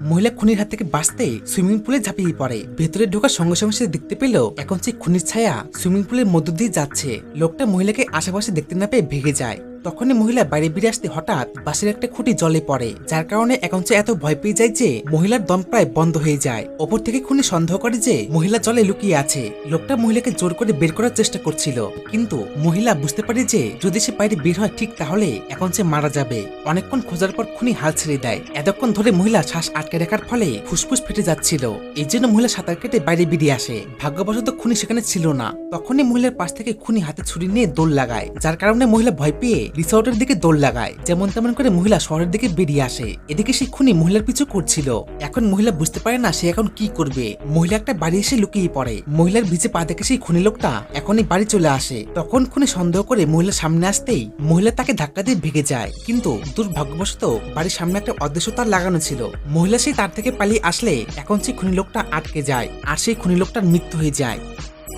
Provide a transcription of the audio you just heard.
মহিলা খুনির হাত থেকে বাঁচতে সুইমিং পুলে ঝাঁপিয়ে পড়ে। ভেতরে ঢোকার সঙ্গে সঙ্গে সে দেখতে পেল, এখন সেই খুনির ছায়া সুইমিং পুলের মধ্য দিয়ে যাচ্ছে। লোকটা মহিলাকে আশেপাশে দেখতে না পেয়ে ভেঙে যায়। তখনই মহিলা বাইরে বেরিয়ে আসতে হঠাৎ বাসের একটা খুঁটি জলে পড়ে, যার কারণে এখন সে এত ভয় পেয়ে যায় যে মহিলার দম প্রায় বন্ধ হয়ে যায়। ওপর থেকে খুনি সন্দেহ করে যে মহিলা জলে লুকিয়ে আছে। লোকটা মহিলাকে জোর করে বের করার চেষ্টা করছিল, কিন্তু মহিলা বুঝতে পারে যে যদি সে বাইরে বের হয় ঠিক তাহলে এখন সে মারা যাবে। অনেকক্ষণ খোঁজার পর খুনি হাল ছেড়ে দেয়। এতক্ষণ ধরে মহিলা শ্বাস আটকে রাখার ফলে ফুসফুস ফেটে যাচ্ছিল। এই জন্য মহিলা সাঁতার কেটে বাইরে বেরিয়ে আসে। ভাগ্যবশত খুনি সেখানে ছিল না। তখনই মহিলার পাশ থেকে খুনি হাতে ছুরি নিয়ে দোল লাগায়, যার কারণে মহিলা ভয় পেয়ে রিসর্টের দিকে দৌড় লাগায়। যেমন তেমন করে মহিলা শহরের দিকে বেরিয়ে আসে। এদিকে সেই খুনি মহিলার পিছু করছিল। এখন মহিলা বুঝতে পারে না সে এখন কি করবে। মহিলা একটা বাড়ি এসে লুকিয়ে পড়ে। মহিলার ভিজে পা দেখে সেই খুনি লোকটা এখনই বাড়ি চলে আসে। তখন খুনি সন্দেহ করে মহিলার সামনে আসতেই মহিলা তাকে ধাক্কা দিয়ে ভেঙে যায়। কিন্তু দুর্ভাগ্যবশত বাড়ির সামনে একটা অদৃশ্য তার লাগানো ছিল। মহিলা সেই তার থেকে পালিয়ে আসলে এখন সেই খুনি লোকটা আটকে যায়। আর সেই খুনি লোকটার মৃত্যু হয়ে যায়।